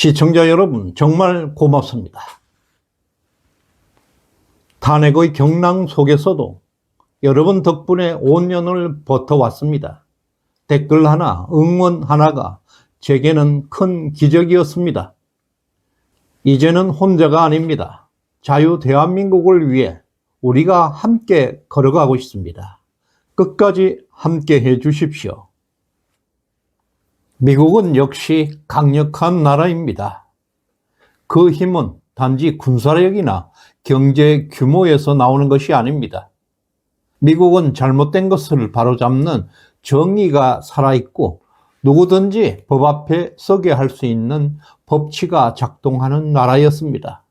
시청자 여러분, 정말 고맙습니다. 탄핵의 경랑 속에서도 여러분 덕분에 5년을 버텨왔습니다. 댓글 하나, 응원 하나가 제게는 큰 기적이었습니다. 이제는 혼자가 아닙니다. 자유 대한민국을 위해 우리가 함께 걸어가고 있습니다. 끝까지 함께 해 주십시오. 미국은 역시 강력한 나라입니다. 그 힘은 단지 군사력이나 경제 규모에서 나오는 것이 아닙니다. 미국은 잘못된 것을 바로잡는 정의가 살아있고 누구든지 법 앞에 서게 할 수 있는 법치가 작동하는 나라였습니다.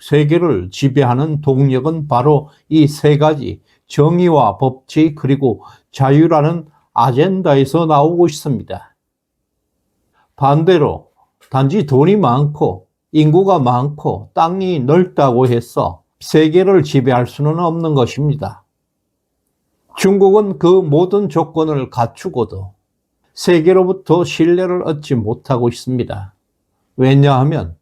세계를 지배하는 동력은 바로 이 세 가지 정의와 법치 그리고 자유라는 아젠다에서 나오고 있습니다. 반대로 단지 돈이 많고 인구가 많고 땅이 넓다고 해서 세계를 지배할 수는 없는 것입니다. 중국은 그 모든 조건을 갖추고도 세계로부터 신뢰를 얻지 못하고 있습니다. 왜냐하면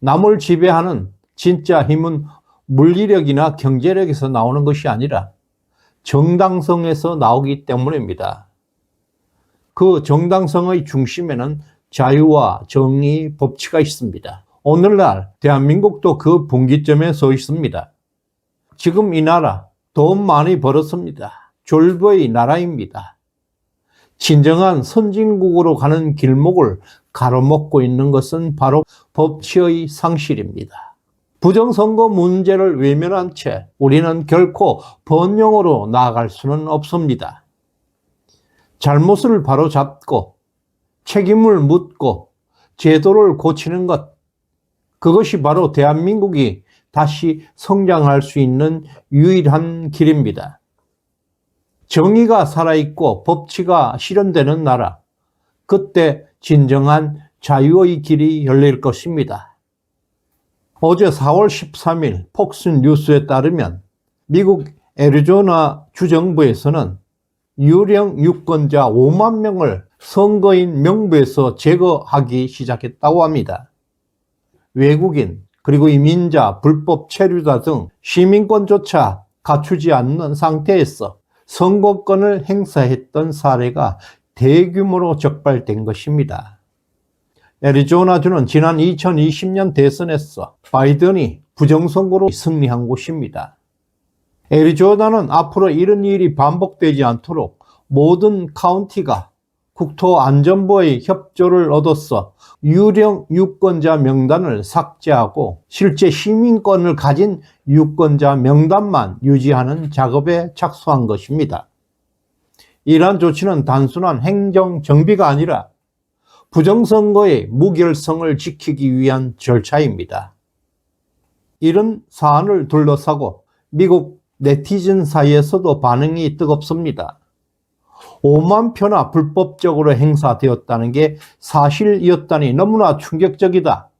남을 지배하는 진짜 힘은 물리력이나 경제력에서 나오는 것이 아니라 정당성에서 나오기 때문입니다. 그 정당성의 중심에는 자유와 정의, 법치가 있습니다. 오늘날 대한민국도 그 분기점에 서 있습니다. 지금 이 나라 돈 많이 벌었습니다. 졸부의 나라입니다. 진정한 선진국으로 가는 길목을 가로막고 있는 것은 바로 법치의 상실입니다. 부정선거 문제를 외면한 채 우리는 결코 번영으로 나아갈 수는 없습니다. 잘못을 바로잡고 책임을 묻고 제도를 고치는 것, 그것이 바로 대한민국이 다시 성장할 수 있는 유일한 길입니다. 정의가 살아있고 법치가 실현되는 나라, 그때 진정한 자유의 길이 열릴 것입니다. 어제 4월 13일 폭스 뉴스에 따르면 미국 애리조나 주정부에서는 유령 유권자 5만 명을 선거인 명부에서 제거하기 시작했다고 합니다. 외국인, 그리고 이민자, 불법 체류자 등 시민권조차 갖추지 않는 상태에서 선거권을 행사했던 사례가 대규모로 적발된 것입니다. 애리조나주는 지난 2020년 대선에서 바이든이 부정선거로 승리한 곳입니다. 애리조나는 앞으로 이런 일이 반복되지 않도록 모든 카운티가 국토안전부의 협조를 얻어서 유령 유권자 명단을 삭제하고 실제 시민권을 가진 유권자 명단만 유지하는 작업에 착수한 것입니다. 이러한 조치는 단순한 행정 정비가 아니라 부정선거의 무결성을 지키기 위한 절차입니다. 이런 사안을 둘러싸고 미국 네티즌 사이에서도 반응이 뜨겁습니다. 5만 표나 불법적으로 행사되었다는 게 사실이었다니 너무나 충격적이다.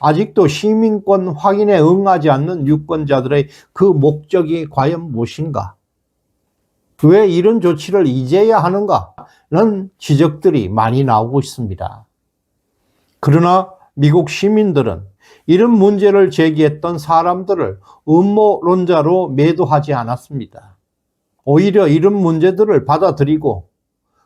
아직도 시민권 확인에 응하지 않는 유권자들의 그 목적이 과연 무엇인가? 왜 이런 조치를 이제야 하는가는 지적들이 많이 나오고 있습니다. 그러나 미국 시민들은 이런 문제를 제기했던 사람들을 음모론자로 매도하지 않았습니다. 오히려 이런 문제들을 받아들이고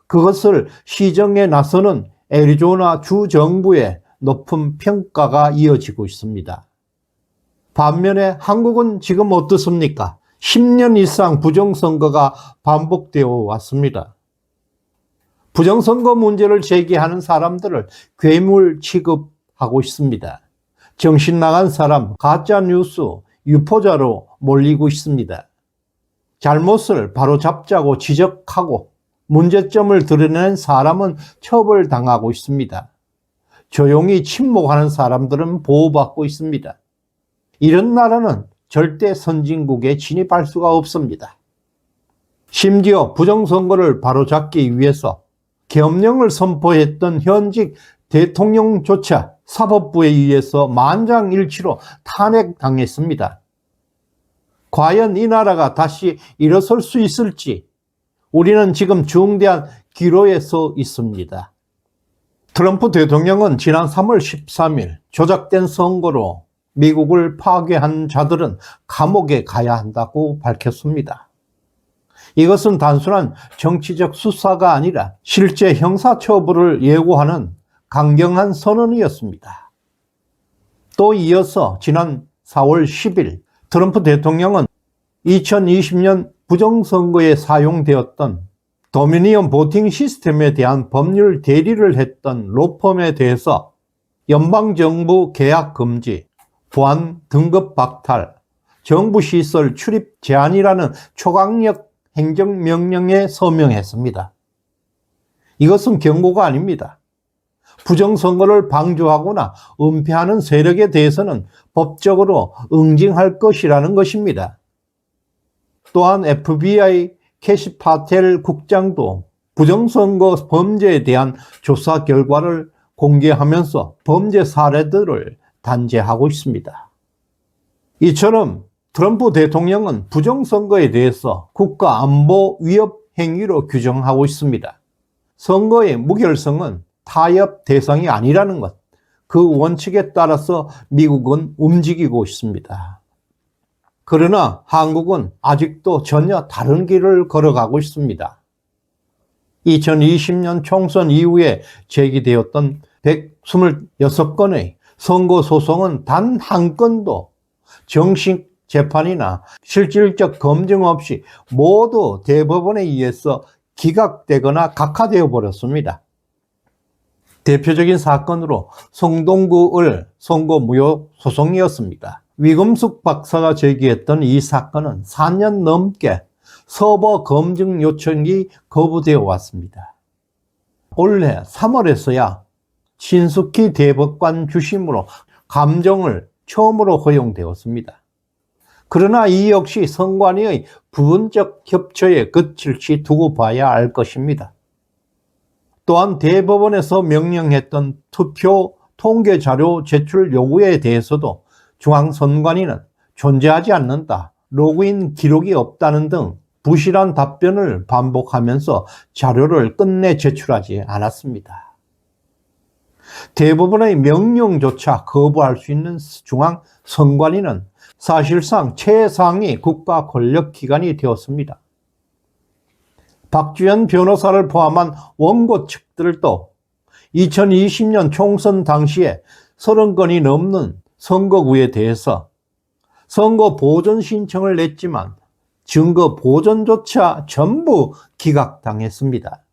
그것을 시정에 나서는 애리조나 주 정부의 높은 평가가 이어지고 있습니다. 반면에 한국은 지금 어떻습니까? 10년 이상 부정선거가 반복되어 왔습니다. 부정선거 문제를 제기하는 사람들을 괴물 취급하고 있습니다. 정신 나간 사람, 가짜 뉴스, 유포자로 몰리고 있습니다. 잘못을 바로 잡자고 지적하고 문제점을 드러낸 사람은 처벌당하고 있습니다. 조용히 침묵하는 사람들은 보호받고 있습니다. 이런 나라는 절대 선진국에 진입할 수가 없습니다. 심지어 부정선거를 바로잡기 위해서 계엄령을 선포했던 현직 대통령조차 사법부에 의해서 만장일치로 탄핵당했습니다. 과연 이 나라가 다시 일어설 수 있을지 우리는 지금 중대한 기로에 서 있습니다. 트럼프 대통령은 지난 3월 13일 조작된 선거로 미국을 파괴한 자들은 감옥에 가야 한다고 밝혔습니다. 이것은 단순한 정치적 수사가 아니라 실제 형사처벌을 예고하는 강경한 선언이었습니다. 또 이어서 지난 4월 10일 트럼프 대통령은 2020년 부정선거에 사용되었던 도미니언 보팅 시스템에 대한 법률 대리를 했던 로펌에 대해서 연방정부 계약 금지, 보안 등급 박탈, 정부 시설 출입 제한이라는 초강력 행정명령에 서명했습니다. 이것은 경고가 아닙니다. 부정선거를 방조하거나 은폐하는 세력에 대해서는 법적으로 응징할 것이라는 것입니다. 또한 FBI 캐시 파텔 국장도 부정선거 범죄에 대한 조사 결과를 공개하면서 범죄 사례들을 단죄하고 있습니다. 이처럼 트럼프 대통령은 부정선거에 대해서 국가 안보 위협 행위로 규정하고 있습니다. 선거의 무결성은 타협 대상이 아니라는 것, 그 원칙에 따라서 미국은 움직이고 있습니다. 그러나 한국은 아직도 전혀 다른 길을 걸어가고 있습니다. 2020년 총선 이후에 제기되었던 126건의 선거 소송은 단 한 건도 정식 재판이나 실질적 검증 없이 모두 대법원에 의해서 기각되거나 각하되어 버렸습니다. 대표적인 사건으로 성동구을 선거 무효 소송이었습니다. 위금숙 박사가 제기했던 이 사건은 4년 넘게 서버 검증 요청이 거부되어 왔습니다. 올해 3월에서야 신숙희 대법관 주심으로 감정을 처음으로 허용되었습니다. 그러나 이 역시 선관위의 부분적 협처에 그칠지 두고 봐야 알 것입니다. 또한 대법원에서 명령했던 투표 통계 자료 제출 요구에 대해서도 중앙선관위는 존재하지 않는다, 로그인 기록이 없다는 등 부실한 답변을 반복하면서 자료를 끝내 제출하지 않았습니다. 대법원의 명령조차 거부할 수 있는 중앙선관위는 사실상 최상위 국가 권력기관이 되었습니다. 박주현 변호사를 포함한 원고 측들도 2020년 총선 당시에 30건이 넘는 선거구에 대해서 선거 보존 신청을 냈지만 증거 보존조차 전부 기각당했습니다.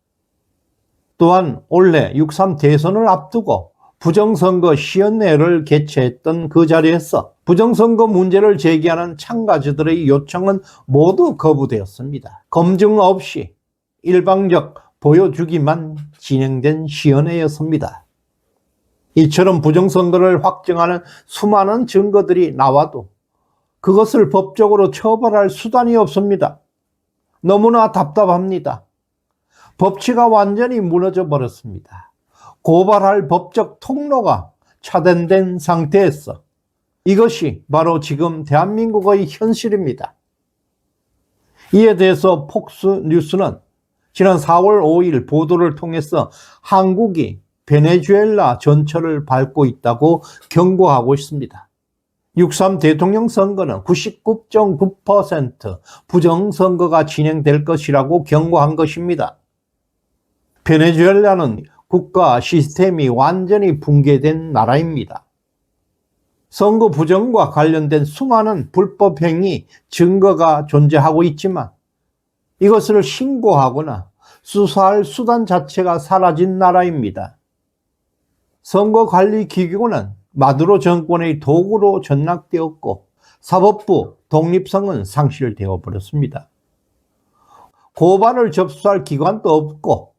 또한 올해 6.3 대선을 앞두고 부정선거 시연회를 개최했던 그 자리에서 부정선거 문제를 제기하는 참가자들의 요청은 모두 거부되었습니다. 검증 없이 일방적 보여주기만 진행된 시연회였습니다. 이처럼 부정선거를 확정하는 수많은 증거들이 나와도 그것을 법적으로 처벌할 수단이 없습니다. 너무나 답답합니다. 법치가 완전히 무너져 버렸습니다. 고발할 법적 통로가 차단된 상태에서 이것이 바로 지금 대한민국의 현실입니다. 이에 대해서 폭스 뉴스는 지난 4월 5일 보도를 통해서 한국이 베네수엘라 전철을 밟고 있다고 경고하고 있습니다. 6.3 대통령 선거는 99.9% 부정선거가 진행될 것이라고 경고한 것입니다. 베네수엘라는 국가 시스템이 완전히 붕괴된 나라입니다. 선거 부정과 관련된 수많은 불법 행위 증거가 존재하고 있지만 이것을 신고하거나 수사할 수단 자체가 사라진 나라입니다. 선거관리기구는 마두로 정권의 도구로 전락되었고 사법부 독립성은 상실되어 버렸습니다. 고발을 접수할 기관도 없고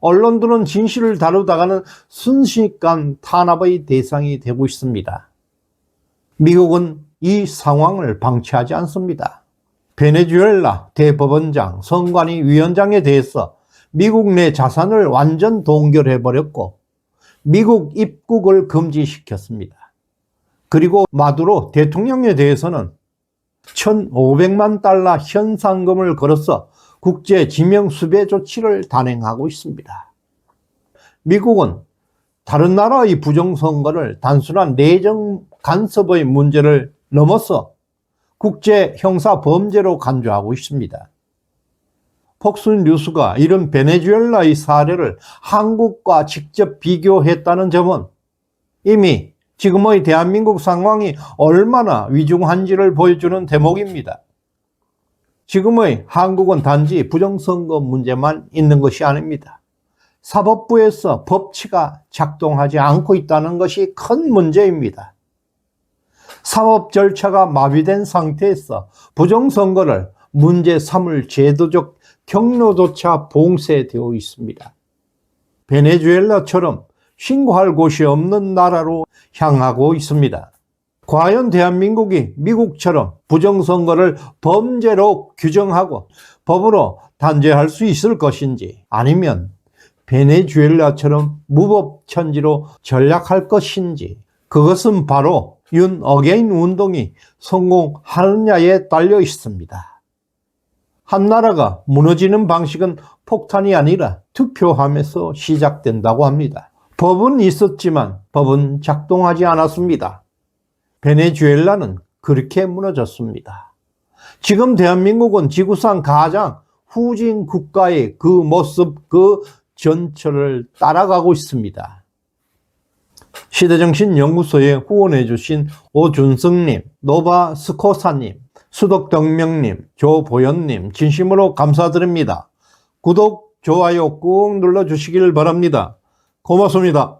언론들은 진실을 다루다가는 순식간 탄압의 대상이 되고 있습니다. 미국은 이 상황을 방치하지 않습니다. 베네수엘라 대법원장, 선관위 위원장에 대해서 미국 내 자산을 완전 동결해버렸고 미국 입국을 금지시켰습니다. 그리고 마두로 대통령에 대해서는 1,500만 달러 현상금을 걸어서 국제 지명 수배 조치를 단행하고 있습니다. 미국은 다른 나라의 부정선거를 단순한 내정 간섭의 문제를 넘어서 국제 형사 범죄로 간주하고 있습니다. 폭스 뉴스가 이런 베네수엘라의 사례를 한국과 직접 비교했다는 점은 이미 지금의 대한민국 상황이 얼마나 위중한지를 보여주는 대목입니다. 지금의 한국은 단지 부정선거 문제만 있는 것이 아닙니다. 사법부에서 법치가 작동하지 않고 있다는 것이 큰 문제입니다. 사법 절차가 마비된 상태에서 부정선거를 문제 삼을 제도적 경로조차 봉쇄되어 있습니다. 베네수엘라처럼 신고할 곳이 없는 나라로 향하고 있습니다. 과연 대한민국이 미국처럼 부정선거를 범죄로 규정하고 법으로 단죄할 수 있을 것인지 아니면 베네수엘라처럼 무법천지로 전략할 것인지 그것은 바로 윤 어게인 운동이 성공하느냐에 달려 있습니다. 한 나라가 무너지는 방식은 폭탄이 아니라 투표함에서 시작된다고 합니다. 법은 있었지만 법은 작동하지 않았습니다. 베네수엘라는 그렇게 무너졌습니다. 지금 대한민국은 지구상 가장 후진 국가의 그 모습, 그 전철을 따라가고 있습니다. 시대정신연구소에 후원해 주신 오준성님, 노바스코사님, 수덕덕명님, 조보현님, 진심으로 감사드립니다. 구독, 좋아요 꾹 눌러주시길 바랍니다. 고맙습니다.